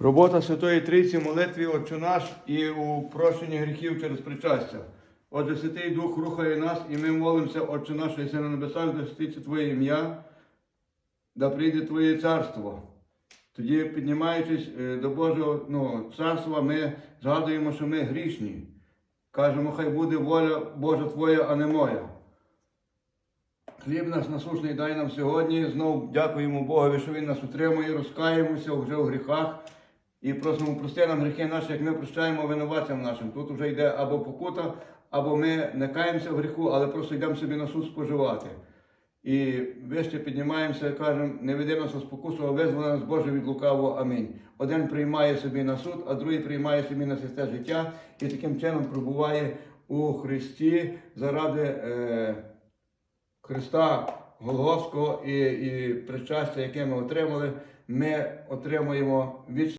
Робота Святої Трійці в молитві Отче наш і у прощенні гріхів через причастя. Отже, Святий Дух рухає нас, і ми молимося, Отче наш, що на небесах, да святиться Твоє ім'я, да прийде Твоє царство. Тоді, піднімаючись е, до Божого ну, царства, ми згадуємо, що ми грішні. Кажемо, хай буде воля Божа Твоя, а не моя. Хліб наш насушний дай нам сьогодні. Знову дякуємо Богові, що Він нас утримує, розкаємося вже у гріхах і просимо прости нам гріхи наші, як ми прощаємо винуватцям нашим. Тут вже йде або покута, або ми не каємося в гріху, але просто йдемо собі на суд споживати. І вище піднімаємося кажемо, не веди нас у спокусу, а визволи нас Боже від лукавого. Амінь. Один приймає собі на суд, а другий приймає собі на святе життя і таким чином пробуває у Христі заради е, Христа Голгофського і, і причастя, яке ми отримали, ми отримуємо вічне.